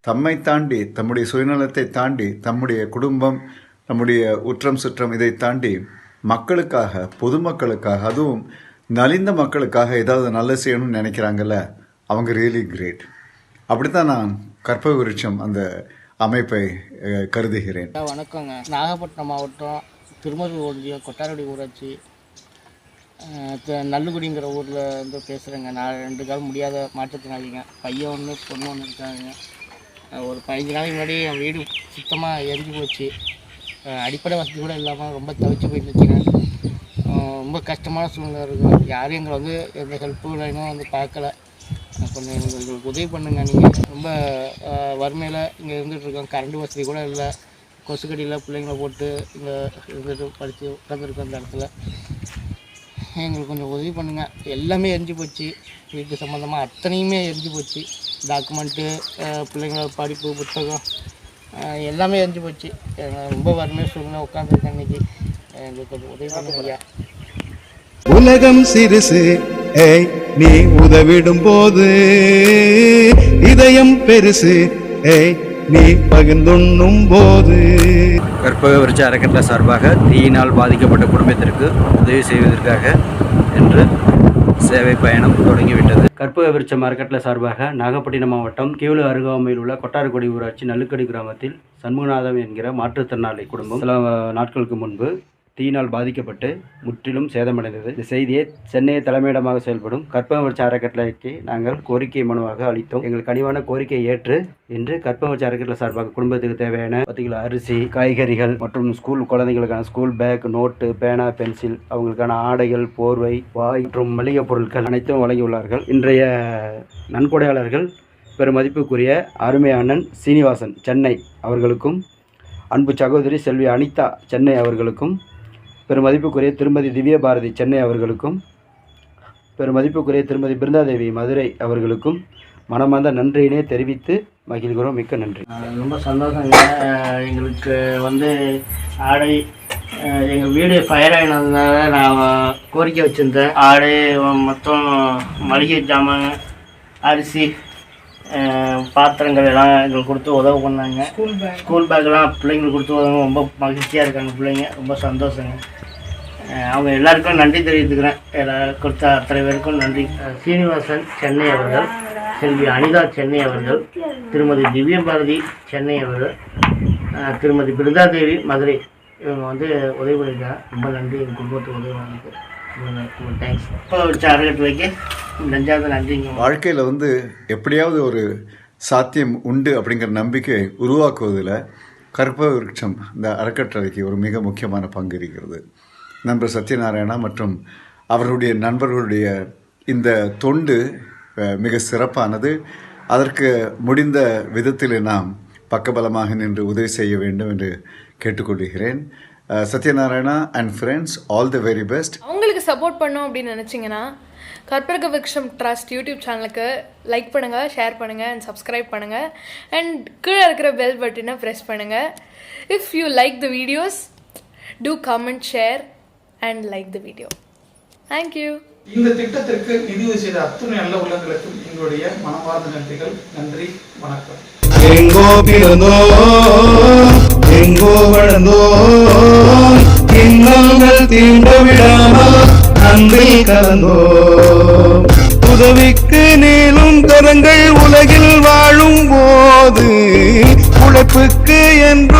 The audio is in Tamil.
தம்மை தாண்டி தம்முடைய சுயநலத்தை தாண்டி தம்முடைய குடும்பம் நம்முடைய உற்றம் சுற்றம் இதை தாண்டி மக்களுக்காக பொதுமக்களுக்காக அதுவும் நலிந்த மக்களுக்காக ஏதாவது நல்ல செய்யணும்னு நினைக்கிறாங்கல்ல அவங்க ரியலி கிரேட் அப்படித்தான் நான் கற்பக விருட்சம் அந்த அமைப்பை கருதுகிறேன். வணக்கங்க. நாகப்பட்டினம் மாவட்டம் திருமருள் ஒன்றியம் கொட்டாரடி ஊராட்சி த- நல்லுகுடிங்கிற ஊரில் இருந்து பேசுகிறேங்க நான் ரெண்டு காலம் முடியாத மாற்றத்தினாலிங்க. பையன் ஒன்று பொண்ணு ஒன்று இருக்காங்க. ஒரு பதினஞ்சு நாளைக்கு முன்னாடி என் வீடு சுத்தமாக எரிஞ்சு போச்சு. அடிப்படை வசதி கூட இல்லாமல் ரொம்ப தவிச்சு போயிருந்துச்சுங்க ரொம்ப கஷ்டமான சூழ்நிலை இருக்கும். யாரும் எங்களை வந்து எந்த ஹெல்ப்பும் வேணும் வந்து பார்க்கல. கொஞ்சம் எங்களுக்கு எங்களுக்கு உதவி பண்ணுங்க நீங்கள் ரொம்ப வறுமையில் இங்கே இருந்துகிட்ருக்கோம் கரண்ட் வசதி கூட இல்லை. கொசுக்கடியில் பிள்ளைங்கள போட்டு இங்கே இருந்துட்டு படித்து உட்காந்துருக்கோம் அந்த இடத்துல. எங்களுக்கு கொஞ்சம் உதவி பண்ணுங்கள் எல்லாமே எரிஞ்சு போச்சு. வீட்டு சம்மந்தமாக அத்தனையுமே எரிஞ்சு போச்சு. டாக்குமெண்ட்டு பிள்ளைங்களோட படிப்பு புத்தகம் எல்லாமே எரிஞ்சு போச்சு. ரொம்ப வறுமையாக சூழ்நிலை உட்காந்துருக்கேன் இன்னைக்கு. எங்களுக்கு கொஞ்சம் உதவி பண்ணுங்க ஐயா. உலகம் சிறுசு. ஏய் நீ உதவிடும் போது இதயம் பெருசு. ஏய் நீ பகிர்ந்துண்ணும் போது கற்பக விருட்ச அறக்கட்டளை சார்பாக தீயினால் பாதிக்கப்பட்ட குடும்பத்திற்கு உதவி செய்வதற்காக என்று சேவை பயணம் தொடங்கிவிட்டது. கற்பக விருட்சம் அறக்கட்டளை சார்பாக நாகப்பட்டினம் மாவட்டம் கீவளு அருகாமையில் உள்ள கொட்டாரக்குடி ஊராட்சி நல்லுக்கடி கிராமத்தில் சண்முகநாதம் என்கிற மாற்றுத்திறனாளி குடும்பம் சில நாட்களுக்கு முன்பு தீயினால் பாதிக்கப்பட்டு முற்றிலும் சேதமடைந்தது. இந்த செய்தியை சென்னையை தலைமையிடமாக செயல்படும் கற்பக அறக்கட்டளைக்கு நாங்கள் கோரிக்கை மனுவாக அளித்தோம். எங்கள் கனிவான கோரிக்கையை ஏற்று இன்று கற்பக அறக்கட்டளை சார்பாக குடும்பத்துக்கு தேவையான பத்து கிலோ அரிசி காய்கறிகள் மற்றும் ஸ்கூல் குழந்தைகளுக்கான ஸ்கூல் பேக் நோட்டு பேனா பென்சில் அவங்களுக்கான ஆடைகள் போர்வை வாய் மற்றும் மளிகை பொருட்கள் அனைத்தும் வழங்கியுள்ளார்கள். இன்றைய நன்கொடையாளர்கள் பெரும் மதிப்புக்குரிய அருமை அண்ணன் சீனிவாசன் சென்னை அவர்களுக்கும் அன்பு சகோதரி செல்வி அனிதா சென்னை அவர்களுக்கும் பெரும் மதிப்புக்குரிய திருமதி திவ்ய பாரதி சென்னை அவர்களுக்கும் பெரும் மதிப்புக்குரிய திருமதி பிருந்தாதேவி மதுரை அவர்களுக்கும் மனமார்ந்த நன்றியினை தெரிவித்து மகிழ்கிறோம். மிக்க நன்றி. ரொம்ப சந்தோஷங்க எங்களுக்கு வந்து ஆடை எங்கள் வீடு ஃபயர் ஆகினதுனால நான் கோரிக்கை வச்சுருந்தேன். ஆடை மொத்தம் மளிகை ஜாமான் அரிசி பாத்திரங்கள் எல்லாம் எங்களுக்கு கொடுத்து உதவி பண்ணாங்க. ஸ்கூல் பேக் ஸ்கூல் பேக்கெல்லாம் பிள்ளைங்களுக்கு கொடுத்து உதவும் ரொம்ப மகிழ்ச்சியாக இருக்காங்க பிள்ளைங்க. ரொம்ப சந்தோஷங்க. அவங்க எல்லாருக்கும் நன்றி தெரிவித்துக்கிறேன். எல்லா- கொடுத்த அத்தனை பேருக்கும் நன்றி சீனிவாசன் சென்னை அவர்கள் செல்வி அனிதா சென்னை அவர்கள் திருமதி திவ்ய பாரதி சென்னை அவர்கள் திருமதி பிருந்தாதேவி மதுரை. இவங்க வந்து உதவி பண்ணியிருக்காங்க ரொம்ப நன்றி. எங்கள் குடும்பத்துக்கு உதவி பண்ணதுக்கு தேங்க்ஸ் இப்போ வச்ச அறக்கட்டளைக்கு நெஞ்சாத நன்றிங்க. வாழ்க்கையில் வந்து எப்படியாவது ஒரு சாத்தியம் உண்டு அப்படிங்கிற நம்பிக்கை உருவாக்குவதில் கற்பக விருட்சம் இந்த அறக்கட்டளைக்கு ஒரு மிக முக்கியமான பங்கு இருக்கிறது. நண்பர் சத்யநாராயணா மற்றும் அவர்களுடைய நண்பர்களுடைய இந்த தொண்டு மிக சிறப்பானது. அதற்கு முடிந்த விதத்தில் நாம் பக்கபலமாக நின்று உதவி செய்ய வேண்டும் என்று கேட்டுக்கொள்கிறேன். Satyanarayana and friends all the very best அவங்களுக்கு சப்போர்ட் பண்ணோம் அப்படின்னு நினச்சிங்கன்னா கற்பக விக்ஷம் ட்ரஸ்ட் யூடியூப் சேனலுக்கு லைக் பண்ணுங்கள் ஷேர் பண்ணுங்கள் அண்ட் சப்ஸ்கிரைப் பண்ணுங்கள் அண்ட் கீழே இருக்கிற பெல் பட்டனை ப்ரெஸ் பண்ணுங்கள் if you like the videos do comment share and like the video thank you இந்த திட்டத்திற்கு நிதியுதவி செய்த அத்துணை நல்ல உள்ளங்களுக்கும் எங்களுடைய மனமார்ந்த நன்றிகள். நன்றி வணக்கம். எங்கோ பிறந்தோ எங்கோ வளர்ந்தோ இன்னல்கள் தீண்ட விடாமல் அன்பில் கலந்தோ. உதவிக்கு நீளும் கரங்கள் உலகில் வாழும் போது உழைப்புக்கு என்றும்